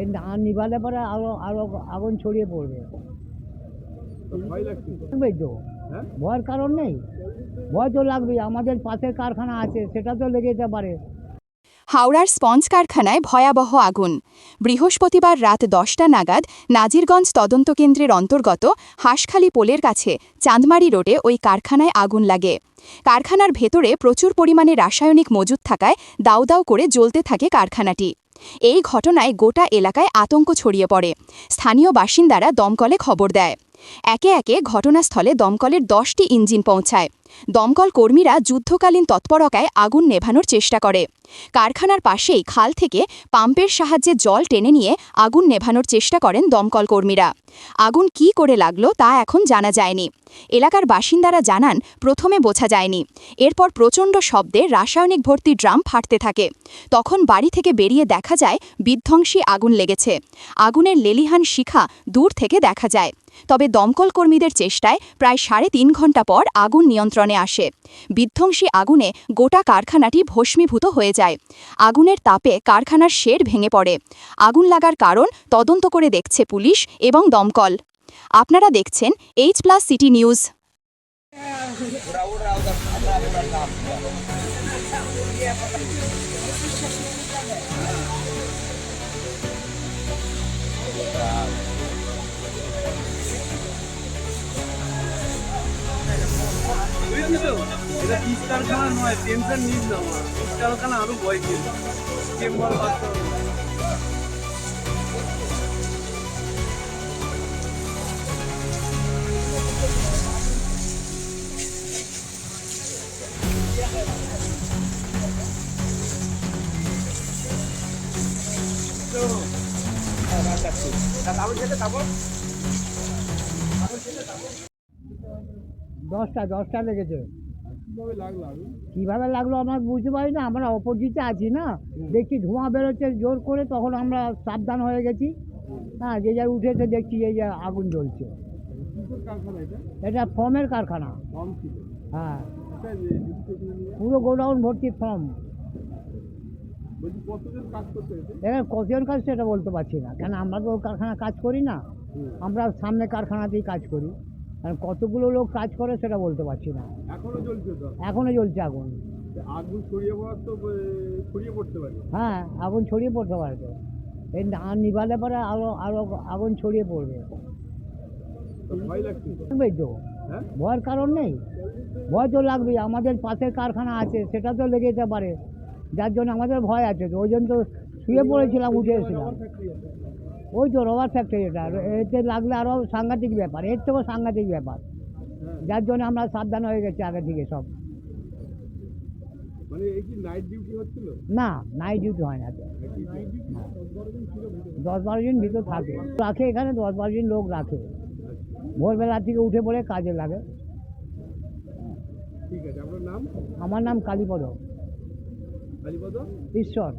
এই না নিভালে পরে আরও আরও আগুন ছড়িয়ে পড়বে। লাগবেই তো? হ্যাঁ? ভয়ের কারণ নেই। ভয় তো লাগবেই আমাদের পাশের কারখানা আছে সেটা তো লেগে যেতে পারে। হাওড়ার স্পঞ্জ কারখানায় ভয়াবহ আগুন। বৃহস্পতিবার রাত দশটা নাগাদ নাজিরগঞ্জ তদন্ত কেন্দ্রের অন্তর্গত হাঁসখালি পোলের কাছে চাঁদমারি রোডে ওই কারখানায় আগুন লাগে। কারখানার ভেতরে প্রচুর পরিমাণে রাসায়নিক মজুদ থাকায় দাউ দাউ করে জ্বলতে থাকে কারখানাটি। এই ঘটনায় গোটা এলাকায় আতঙ্ক ছড়িয়ে পড়ে। স্থানীয় বাসিন্দারা দমকলে খবর দেয়। একে একে ঘটনাস্থলে দমকলের দশটি ইঞ্জিন পৌঁছায়। দমকল কর্মীরা যুদ্ধকালীন তৎপরতায় আগুন নেভানোর চেষ্টা করে। কারখানার পাশেই খাল থেকে পাম্পের সাহায্যে জল টেনে নিয়ে আগুন নেভানোর চেষ্টা করেন দমকল কর্মীরা। আগুন কি করে লাগল তা এখন জানা যায়নি। এলাকার বাসিন্দারা জানান, প্রথমে বোঝা যায়নি। এরপর প্রচণ্ড শব্দে রাসায়নিক ভর্তি ড্রাম ফাটতে থাকে। তখন বাড়ি থেকে বেরিয়ে দেখা যায়, বিধ্বংসী আগুন লেগেছে। আগুনের লেলিহান শিখা দূর থেকে দেখা যায়। তবে দমকল কর্মীদের চেষ্টায় প্রায় সাড়ে তিন ঘণ্টা পর আগুন নিয়ন্ত্রণে আসে। বিধ্বংসী আগুনে গোটা কারখানাটি ভস্মীভূত হয়ে যায়। আগুনের তাপে কারখানার শেড ভেঙে পড়ে। আগুন লাগার কারণ তদন্ত করে দেখছে পুলিশ এবং দমকল। আপনারা দেখছেন এইচ প্লাস সিটি নিউজ এটা পিস কারখানা নয়, টেনশন নিস না আমার কারখানা আরও ভয় ছিল চেম্বার বাচ্চা দশটা দশটা লেগেছে। কীভাবে লাগল আমরা বুঝতে পারি না আমরা অপোজিটে আছি না। দেখছি ধোঁয়া বেরোচ্ছে জোর করে তখন আমরা সাবধান হয়ে গেছি। হ্যাঁ যে যার উঠেছে দেখছি এই যে আগুন জ্বলছে। এটা? ফর্মের কারখানা। হ্যাঁ। যে পুরো গোডাউন ভর্তি ফর্ম। করতে কতজন কাজ সেটা বলতে পারছি না। কেন আমরা তো কারখানা কাজ করি না? আমরা সামনে কারখানাতেই কাজ করি। আর কতগুলো লোক কাজ করে সেটা বলতে পারছি না। এখনও চলছে তো? এখনও জ্বলছে আগুন। আগুন ছড়িয়ে পড়ার তো ছড়িয়ে পড়তে পারে। হ্যাঁ আগুন ছড়িয়ে পড়তে পারে তো। এই না নিভালে পরে আরও আরও আগুন ছড়িয়ে পড়বে। ভয় লাগছে তো? লাগবেই তো। হ্যাঁ? ভয়ের কারণ নেই। ভয় তো লাগবেই। আমাদের পাশের কারখানা আছে সেটা তো লেগে যেতে পারে। যার জন্য আমাদের ভয় আছে ওই জন্য তো শুয়ে পড়েছিলাম উঠে এসেছিলাম। ওই তো রবার ফ্যাক্টরি এটা এতে লাগলে আরও সাংঘাতিক ব্যাপার এর থেকেও সাংঘাতিক ব্যাপার। যার জন্য আমরা সাবধান হয়ে গেছি আগে থেকে সব। মানে না নাইট ডিউটি হয় না। দশ বারো জন ভিতরে? থাকে। রাখে এখানে দশ বারো জন লোক রাখে। ভোরবেলা থেকে উঠে পড়ে কাজে লাগে। আমার নাম কালীপদ। কালীপদ? ঈশ্বর।